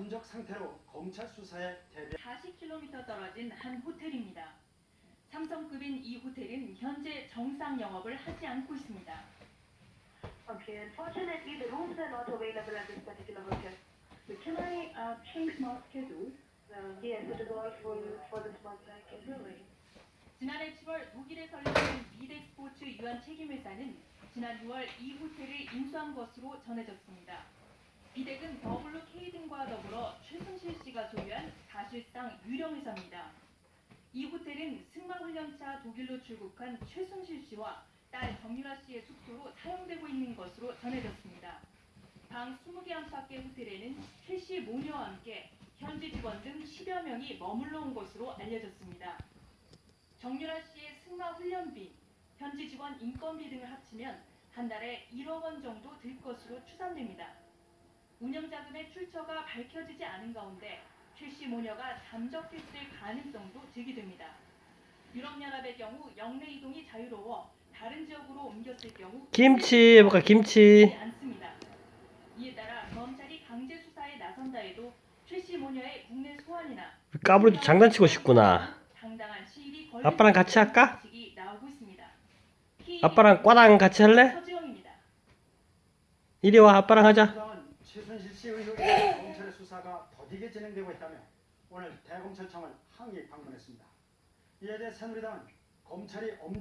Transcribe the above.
잠적 상태로 검찰 수사에 대비 40km 떨어진 한 호텔입니다. 삼성급인 이 호텔은 현재 정상 영업을 하지 않고 있습니다. Okay, unfortunately, the rooms are not available at this particular hotel. So can I uh, change my schedule? Uh, yes, it is all for, for this month. I can do it. 지난해 7월 독일에 설립된 미덱 스포츠 유한 책임회사는 지난 6월 이 호텔을 인수한 것으로 전해졌습니다. 비덱은 더블로 K 등과 더불어 최승실 씨가 소유한 사실상 유령 회사입니다. 이 호텔은 승마훈련차 독일로 출국한 최승실 씨와 딸 정유라 씨의 숙소로 사용되고 있는 것으로 전해졌습니다. 방 20개 안팎의 호텔에는 최씨 모녀와 함께 현지 직원 등 10여 명이 머물러 온 것으로 알려졌습니다. 정유라 씨의 승마 훈련비, 현지 직원 인건비 등을 합치면 한 달에 1억 원 정도 들 것으로 추산됩니다. 운영 자금의 출처가 밝혀지지 않은 가운데 최씨 모녀가 잠적했을 가능성도 제기됩니다. 유럽연합의 경우 영내 이동이 자유로워 다른 지역으로 옮겼을 경우 김치 해볼까 김치 않습니다. 이에 따라 검찰이 강제 수사에 나선다 해도 최씨 모녀의 국내 소환이나 까불이도 장난치고 싶구나 당당한 시일이 걸릴 아빠랑 같이 할까? 소식이 나오고 있습니다. 아빠랑 꽈당 같이 할래? 서지영입니다. 이리 와 아빠랑 하자 최순실 씨 의혹에 검찰의 수사가 더디게 진행되고 있다며 오늘 대검찰청을 항의 방문했습니다. 이에 대해 새누리당은 검찰이 엄정